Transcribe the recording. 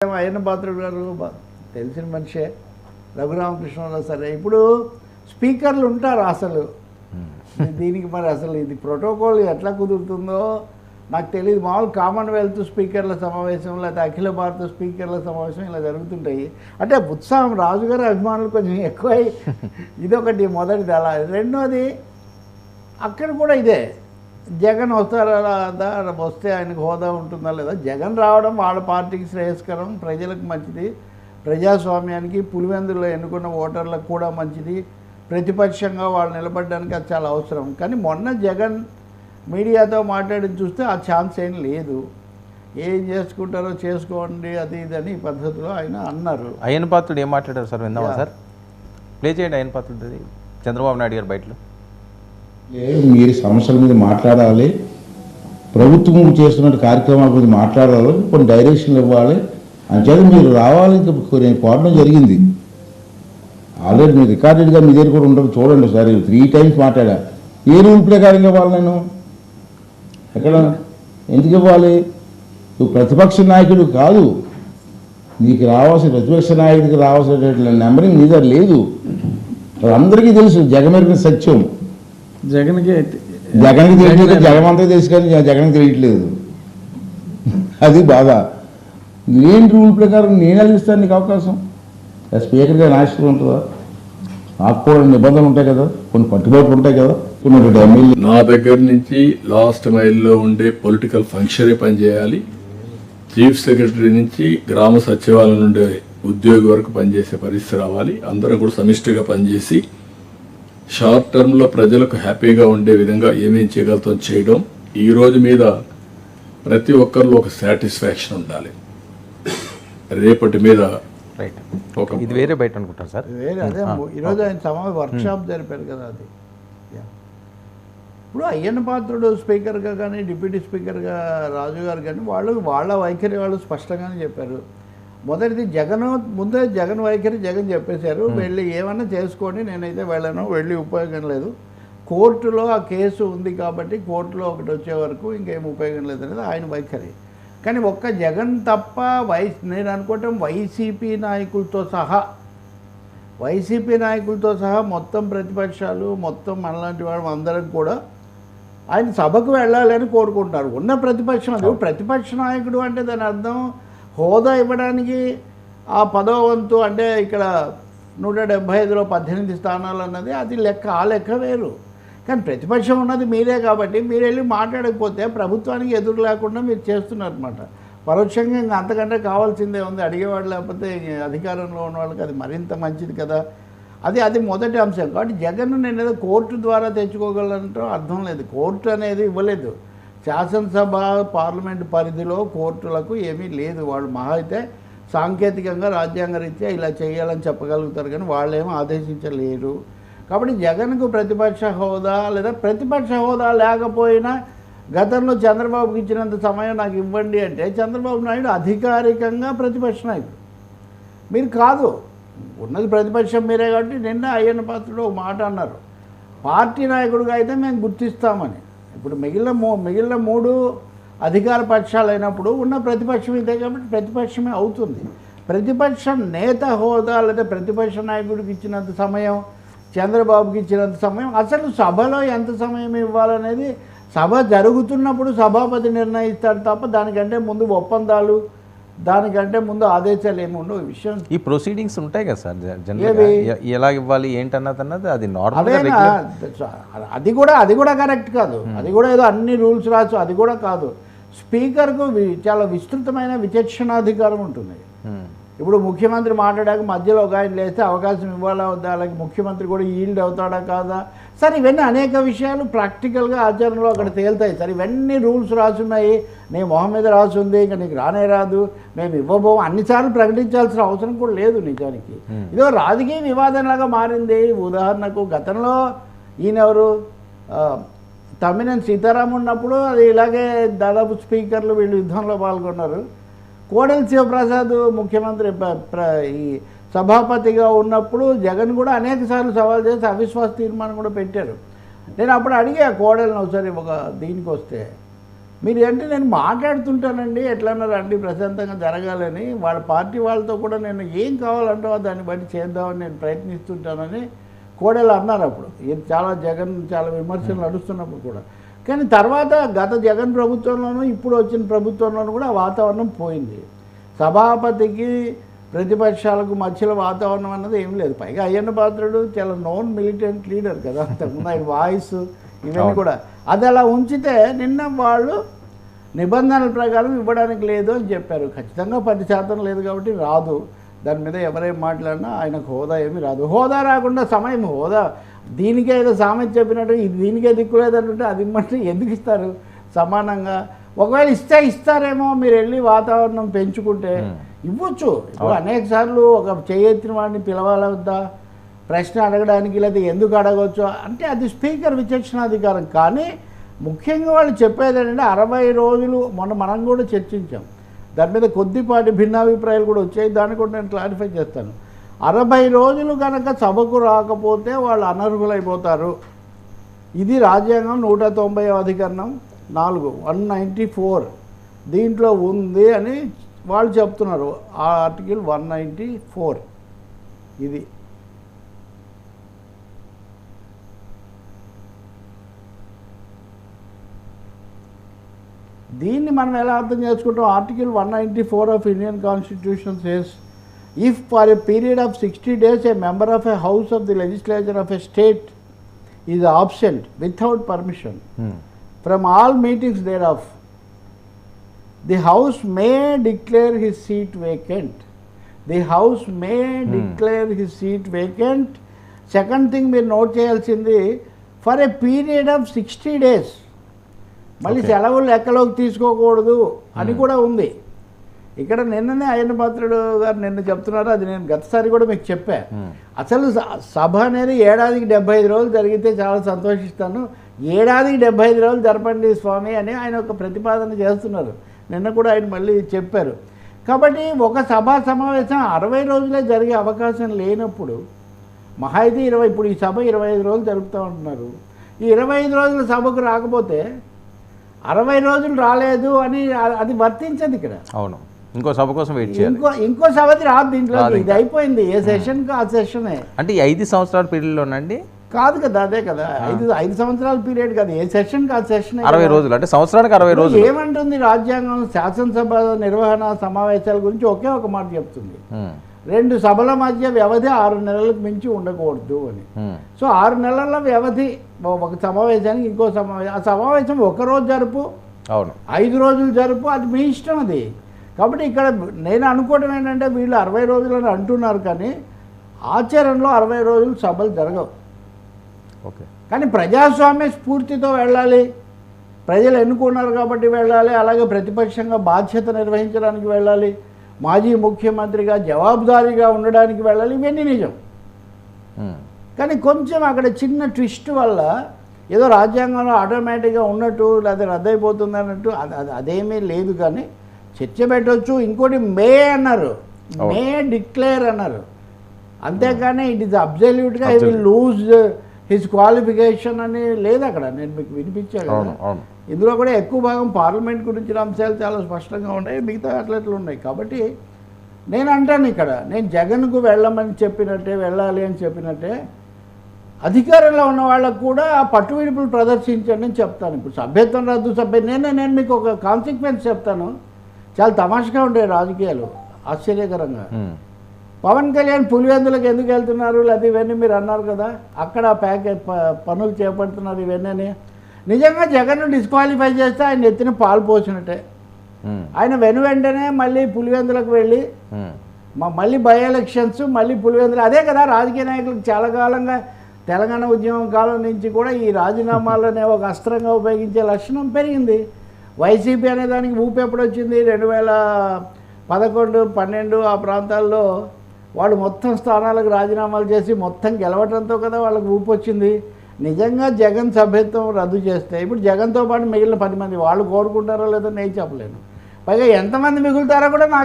అయ్యన్న పాత్ర గారు తెలిసిన మనిషే. రఘురామకృష్ణరావు సరే. ఇప్పుడు స్పీకర్లు ఉంటారు అసలు. దీనికి మరి అసలు ఇది ప్రోటోకాల్ ఎట్లా కుదురుతుందో నాకు తెలియదు మామూలు కామన్వెల్త్ స్పీకర్ల సమావేశం లేదా అఖిల భారత స్పీకర్ల సమావేశం ఇలా జరుగుతుంటాయి. అంటే ఉత్సాహం రాజుగారి అభిమానులు కొంచెం ఎక్కువై ఇదొకటి మొదటిది అలా. రెండోది అక్కడ కూడా ఇదే. జగన్ వస్తారా రాదా వస్తే ఆయనకు హోదా ఉంటుందా లేదా? జగన్ రావడం వాళ్ళ పార్టీకి శ్రేయస్కరం ప్రజలకు మంచిది. ప్రజాస్వామ్యానికి పులివెందులో ఎన్నుకున్న ఓటర్లకు కూడా మంచిది. ప్రతిపక్షంగా వాళ్ళు నిలబడడానికి అది చాలా అవసరం. కానీ మొన్న జగన్ మీడియాతో మాట్లాడి చూస్తే ఆ ఛాన్స్ ఏం లేదు. ఏం చేసుకుంటారో చేసుకోండి అది ఇది అని ఈ పద్ధతిలో ఆయన అన్నారు. అయ్యన్ పాత్రుడు ఏం మాట్లాడారు సార్? విందామా. సార్? ప్లే చేయండి అయ్యన్ పాత్రుడు. చంద్రబాబు నాయుడు గారి బయటలో. మీరు సమస్యల మీద మాట్లాడాలి. ప్రభుత్వం చేస్తున్న కార్యక్రమాల గురించి మాట్లాడాలి. కొన్ని డైరెక్షన్లు ఇవ్వాలి. అంచేత మీరు రావాలి నేను కోరడం జరిగింది. ఆల్రెడీ మీరు రికార్డెడ్గా మీ దగ్గర కూడా ఉండదు చూడండి సార్ త్రీ టైమ్స్ మాట్లాడా. ఏ రూల్ ప్రకారంగా ఇవ్వాలి నేను ఎక్కడ? ఎందుకు ఇవ్వాలి? నువ్వు ప్రతిపక్ష నాయకుడు కాదు. నీకు రావాల్సిన ప్రతిపక్ష నాయకుడికి రావాల్సినటువంటి నెంబరింగ్ నీ దగ్గర లేదు. వాళ్ళందరికీ అందరికీ తెలుసు జగమెరిగిన సత్యం. జగన్కి జగన్కి తెలియదు జగమంతా తెలుసు కానీ జగన్కి తెలియట్లేదు. అది బాధ. లేని రూల్ ప్రకారం నేను అందిస్తాను నీకు అవకాశం. స్పీకర్గా నాశనం ఉంటుందా? నాకు కూడా నిబంధనలు ఉంటాయి కదా కొన్ని పట్టుబాట్లు ఉంటాయి కదా కొన్ని ఎమ్మెల్యే నా దగ్గర నుంచి లాస్ట్ మైల్లో ఉండే పొలిటికల్ ఫంక్షనే పనిచేయాలి చీఫ్ సెక్రటరీ నుంచి గ్రామ సచివాలయం నుండి ఉద్యోగి వరకు పనిచేసే పరిస్థితి రావాలి. అందరం కూడా సమిష్టిగా పనిచేసి షార్ట్ టర్మ్లో ప్రజలకు హ్యాపీగా ఉండే విధంగా ఏమేం చేయగలుగుతాం చేయడం ఈ రోజు మీద ప్రతి ఒక్కరిలో ఒక సాటిస్ఫాక్షన్ ఉండాలి. రేపటి మీద ఇది వేరే బయట అనుకుంటారు సార్. వేరే అదే ఈరోజు ఆయన సమావేశ వర్క్షాప్ జరిపారు కదా అది. యా. ఇప్పుడు అయ్యన్న పాత్రుడు స్పీకర్గా కానీ డిప్యూటీ స్పీకర్గా రాజు గారు కానీ వాళ్ళు వాళ్ళ వైఖరి వాళ్ళు స్పష్టంగానే చెప్పారు. మొదటిది జగన్ ముందే జగన్ వైఖరి జగన్ చెప్పేశారు. వెళ్ళి ఏమన్నా చేసుకోండి నేనైతే వెళ్ళను వెళ్ళి ఉపయోగం లేదు. కోర్టులో ఆ కేసు ఉంది కాబట్టి కోర్టులో ఒకటి వచ్చే వరకు ఇంకేం ఉపయోగం లేదు అనేది ఆయన వైఖరి. కానీ ఒక్క జగన్ తప్ప వై నేను అనుకోవటం వైసీపీ నాయకులతో సహా వైసీపీ నాయకులతో సహా మొత్తం ప్రతిపక్షాలు మొత్తం మనలాంటి వాళ్ళు అందరం కూడా ఆయన సభకు వెళ్ళాలి అని కోరుకుంటున్నారు. ఉన్న ప్రతిపక్షం అది. ప్రతిపక్ష నాయకుడు అంటే దాని అర్థం హోదా ఇవ్వడానికి ఆ పదో వంతు అంటే ఇక్కడ నూట డెబ్భై ఐదులో పద్దెనిమిది స్థానాలు అన్నది అది లెక్క ఆ లెక్క వేరు. కానీ ప్రతిపక్షం ఉన్నది మీరే కాబట్టి మీరు వెళ్ళి మాట్లాడకపోతే ప్రభుత్వానికి ఎదురు లేకుండా మీరు చేస్తున్నారన్నమాట. పరోక్షంగా ఇంకా అంతకంటే కావాల్సిందే ఉంది. అడిగేవాడు లేకపోతే అధికారంలో ఉన్న వాళ్ళకి అది మరింత మంచిది కదా. అది అది మొదటి అంశం. కాబట్టి జగన్ నేను ఏదో కోర్టు ద్వారా తెచ్చుకోగలంటే అర్థం లేదు. కోర్టు అనేది ఇవ్వలేదు. శాసనసభ పార్లమెంట్ పరిధిలో కోర్టులకు ఏమీ లేదు. వాళ్ళు మహా అయితే సాంకేతికంగా రాజ్యాంగ రీత్యా ఇలా చేయాలని చెప్పగలుగుతారు కానీ వాళ్ళేమో ఆదేశించలేరు. కాబట్టి జగన్కు ప్రతిపక్ష హోదా లేదా ప్రతిపక్ష హోదా లేకపోయినా గతంలో చంద్రబాబుకి ఇచ్చినంత సమయం నాకు ఇవ్వండి అంటే చంద్రబాబు నాయుడు అధికారికంగా ప్రతిపక్ష నాయకుడు. మీరు కాదు ఉన్నది ప్రతిపక్షం మీరే కాబట్టి నిన్న అయ్యన్న పాత్రుడు ఒక మాట అన్నారు. పార్టీ నాయకుడిగా అయితే మేము గుర్తిస్తామని. ఇప్పుడు మిగిలిన మూ మిగిలిన మూడు అధికార పక్షాలు అయినప్పుడు ఉన్న ప్రతిపక్షం ఇదే కాబట్టి ప్రతిపక్షమే అవుతుంది. ప్రతిపక్షం నేత హోదా లేదా ప్రతిపక్ష నాయకుడికి ఇచ్చినంత సమయం చంద్రబాబుకి ఇచ్చినంత సమయం అసలు సభలో ఎంత సమయం ఇవ్వాలనేది సభ జరుగుతున్నప్పుడు సభాపతి నిర్ణయిస్తాడు తప్ప దానికంటే ముందు ఒప్పందాలు దానికంటే ముందు ఆదేశాలు ఏమి ఉండవు విషయం ఈ ప్రొసీడింగ్స్ ఉంటాయి కదా సార్. జ- జనరల్గా ఏవి? ఎ- ఎలా ఇవ్వాలి ఏంటన్నది అన్నది అది నార్మల్గా అదేనా అది కూడా అది కూడా కరెక్ట్ కాదు. అది కూడా ఏదో అన్ని రూల్స్ రాసు అది కూడా కాదు. స్పీకర్కు చాలా విస్తృతమైన విచక్షణాధికారం ఉంటుంది. ఇప్పుడు ముఖ్యమంత్రి మాట్లాడాక మధ్యలో ఒక ఆయన లేస్తే అవకాశం ఇవ్వాలా వద్దా? అలాగే ముఖ్యమంత్రి కూడా ఈల్డ్ అవుతాడా కాదా? సరే ఇవన్నీ అనేక విషయాలు ప్రాక్టికల్గా ఆచరణలో అక్కడ తేలుతాయి. సరే ఇవన్నీ రూల్స్ రాసున్నాయి. నీ మొహం మీద రాసుంది ఇంకా నీకు రానే రాదు. మేము ఇవ్వబోము. అన్నిసార్లు ప్రకటించాల్సిన అవసరం కూడా లేదు నిజానికి. ఇదో రాజకీయ వివాదంలాగా మారింది. ఉదాహరణకు గతంలో ఈయనెవరు తమ్మినేని సీతారాం ఉన్నప్పుడు అది ఇలాగే దాదాపు స్పీకర్లు వీళ్ళు యుద్ధంలో పాల్గొన్నారు. కోడెల శివప్రసాద్ ముఖ్యమంత్రి ఈ సభాపతిగా ఉన్నప్పుడు జగన్ కూడా అనేక సార్లు సవాల్ చేసి అవిశ్వాస తీర్మానం కూడా పెట్టారు. నేను అప్పుడు అడిగా కోడెలను ఒకసారి ఒక దీనికి వస్తే మీరు అంటే నేను మాట్లాడుతుంటానండి ఎట్లన్నా రండి ప్రశాంతంగా జరగాలని వాళ్ళ పార్టీ వాళ్ళతో కూడా నేను ఏం కావాలంటావో దాన్ని బట్టి చేద్దామని నేను ప్రయత్నిస్తుంటానని కోడెలు అన్నారు అప్పుడు. ఇది చాలా జగన్ చాలా విమర్శలు నడుస్తున్నప్పుడు కూడా. కానీ తర్వాత గత జగన్ ప్రభుత్వంలోనూ ఇప్పుడు వచ్చిన ప్రభుత్వంలోనూ కూడా ఆ వాతావరణం పోయింది. సభాపతికి ప్రతిపక్షాలకు మధ్యలో వాతావరణం అన్నది ఏం లేదు. పైగా అయ్యన్న పాత్రుడు చాలా నోన్ మిలిటెంట్ లీడర్ కదా అంతకుముందు ఆయన వాయిస్ ఇవన్నీ. కూడా. అది అలా ఉంచితే నిన్న వాళ్ళు నిబంధనల ప్రకారం ఇవ్వడానికి లేదు అని చెప్పారు. ఖచ్చితంగా పది శాతం లేదు కాబట్టి రాదు. దాని మీద ఎవరేం మాట్లాడినా ఆయనకు హోదా ఏమీ రాదు. హోదా రాకుండా సమయం హోదా. దీనికే ఏదో సామెత చెప్పినట్టు ఇది దీనికే దిక్కులేదంటుంటే అది ఇమ్మంటే ఎందుకు ఇస్తారు? సమానంగా. ఒకవేళ ఇస్తే ఇస్తారేమో మీరు వెళ్ళి వాతావరణం పెంచుకుంటే ఇవ్వచ్చు. ఇప్పుడు అనేక సార్లు ఒక చేయెత్తిన వాడిని పిలవాలా వద్దా ప్రశ్న అడగడానికి లేదా ఎందుకు అడగవచ్చు అంటే అది స్పీకర్ విచక్షణాధికారం. కానీ ముఖ్యంగా వాళ్ళు చెప్పేది ఏంటంటే అరవై రోజులు మొన్న మనం కూడా చర్చించాం. దాని మీద కొద్దిపాటి భిన్నాభిప్రాయాలు కూడా వచ్చాయి. దాన్ని కూడా నేను క్లారిఫై చేస్తాను. అరవై రోజులు కనుక సభకు రాకపోతే వాళ్ళు అనర్హులైపోతారు. ఇది రాజ్యాంగం నూట తొంభై అధికరణం నాలుగు వన్ నైంటీ ఫోర్. దీంట్లో ఉంది అని వాళ్ళు చెప్తున్నారు. ఆ ఆర్టికల్ వన్ నైంటీ ఫోర్. ఇది. దీన్ని మనం ఎలా అర్థం చేసుకుంటాం article one ninety four of Indian constitution says if for a period of sixty days a member of a house of the legislature of a state is absent without permission from all meetings thereof, the house may declare his seat vacant. The house may Hmm. declare his seat vacant. Second thing మీరు note చేయాల్సింది for a period of sixty days మళ్ళీ. సెలవులు లెక్కలోకి తీసుకోకూడదు అని కూడా ఉంది. ఇక్కడ నిన్ననే అయ్యన్న పాత్రుడు గారు నిన్న చెప్తున్నారు అది నేను గతసారి కూడా మీకు చెప్పా. అసలు సభ అనేది ఏడాదికి డెబ్బై ఐదు రోజులు జరిగితే చాలా సంతోషిస్తాను. ఏడాదికి డెబ్బై ఐదు రోజులు జరపండి స్వామి అని ఆయన ఒక ప్రతిపాదన చేస్తున్నారు. నిన్న కూడా ఆయన మళ్ళీ చెప్పారు. కాబట్టి ఒక సభా సమావేశం అరవై రోజులే జరిగే అవకాశం లేనప్పుడు మహా అయితే ఇరవై ఇప్పుడు ఈ సభ ఇరవై ఐదు రోజులు జరుపుతూ ఉంటున్నారు. ఈ ఇరవై ఐదు రోజుల సభకు రాకపోతే అరవై రోజులు రాలేదు అని అది వర్తించదు ఇక్కడ. అవును. ఇంకో సభ కోసం వెయిట్ చేయాలి. ఇంకో ఇంకో సభది రాదు దీంట్లో. ఇది. అయిపోయింది. ఏ సెషన్కి ఆ సెషనే అంటే ఈ ఐదు సంవత్సరాల పీరియడ్లోనండి కాదు కదా అదే కదా. ఐదు ఐదు సంవత్సరాల పీరియడ్ కదా. ఏ సెషన్ కాదు సెషన్ అరవై రోజులు. అంటే సంవత్సరానికి అరవై రోజులు. ఏమంటుంది రాజ్యాంగం? శాసనసభ నిర్వహణ సమావేశాల గురించి ఒకే ఒక మాట చెప్తుంది. రెండు సభల మధ్య వ్యవధి ఆరు నెలలకు మించి ఉండకూడదు అని. సో ఆరు నెలల వ్యవధి ఒక సమావేశానికి ఇంకో సమావేశం ఆ సమావేశం ఒక రోజు జరుపు అవును. ఐదు రోజులు జరుపు అది మీ ఇష్టం అది. కాబట్టి ఇక్కడ నేను అనుకోవడం ఏంటంటే వీళ్ళు అరవై రోజులని అంటున్నారు కానీ ఆచరణలో అరవై రోజులు సభలు జరగవు. ఓకే. కానీ ప్రజాస్వామ్య స్ఫూర్తితో వెళ్ళాలి. ప్రజలు ఎన్నుకున్నారు కాబట్టి వెళ్ళాలి. అలాగే ప్రతిపక్షంగా బాధ్యత నిర్వహించడానికి వెళ్ళాలి. మాజీ ముఖ్యమంత్రిగా జవాబుదారీగా ఉండడానికి వెళ్ళాలి ఇవన్నీ నిజం. కానీ కొంచెం అక్కడ చిన్న ట్విస్ట్ వల్ల ఏదో రాజ్యాంగంలో ఆటోమేటిక్గా ఉన్నట్టు లేదా రద్దయిపోతుంది అన్నట్టు అది అది అదేమీ లేదు కానీ చర్చ పెట్టవచ్చు ఇంకోటి మే అన్నారు. మే డిక్లేర్ అన్నారు అంతేకాని it is అబ్జల్యూట్గా I will. Lose his qualification అని లేదు అక్కడ. నేను మీకు వినిపించా అవును కదా. అవును ఇందులో కూడా ఎక్కువ భాగం పార్లమెంట్ గురించిన అంశాలు చాలా స్పష్టంగా ఉన్నాయి మిగతా అట్లట్లు ఉన్నాయి. కాబట్టి నేను అంటాను ఇక్కడ నేను జగన్కు వెళ్ళమని చెప్పినట్టే వెళ్ళాలి అని చెప్పినట్టే అధికారంలో ఉన్న వాళ్ళకు కూడా ఆ పట్టు విడుపులు ప్రదర్శించండి అని చెప్తాను. ఇప్పుడు సభ్యత్వం రద్దు సభ్య నేను నేను మీకు ఒక కాన్సిక్వెన్స్ చెప్తాను. చాలా తమాషగా ఉండే రాజకీయాలు ఆశ్చర్యకరంగా. పవన్ కళ్యాణ్ పులివెందులకు ఎందుకు వెళ్తున్నారు? లేదా ఇవన్నీ మీరు అన్నారు కదా. అక్కడ ప్యాకేజ్ పనులు చేపడుతున్నారు ఇవన్నీ నిజంగా జగన్ను డిస్క్వాలిఫై చేస్తే ఆయన ఎత్తిన పాలు పోసినట్టే. ఆయన వెను వెంటనే మళ్ళీ పులివెందులకు వెళ్ళి మళ్ళీ బై ఎలక్షన్స్ మళ్ళీ పులివెందులు. అదే కదా రాజకీయ నాయకులకు చాలా కాలంగా తెలంగాణ ఉద్యమం కాలం నుంచి కూడా ఈ రాజీనామాలనే ఒక అస్త్రంగా ఉపయోగించే లక్షణం పెరిగింది. వైసీపీ అనే దానికి ఊపు ఎప్పుడు వచ్చింది రెండు వేల పదకొండు పన్నెండు ఆ ప్రాంతాల్లో వాళ్ళు మొత్తం స్థానాలకు రాజీనామాలు చేసి మొత్తం గెలవడంతో కదా వాళ్ళకి ఊపు వచ్చింది. నిజంగా జగన్ సభ్యత్వం రద్దు చేస్తే ఇప్పుడు జగన్తో పాటు మిగిలిన పది మంది వాళ్ళు కోరుకుంటారో లేదో నేను చెప్పలేను. పైగా ఎంతమంది మిగులుతారో కూడా నాకు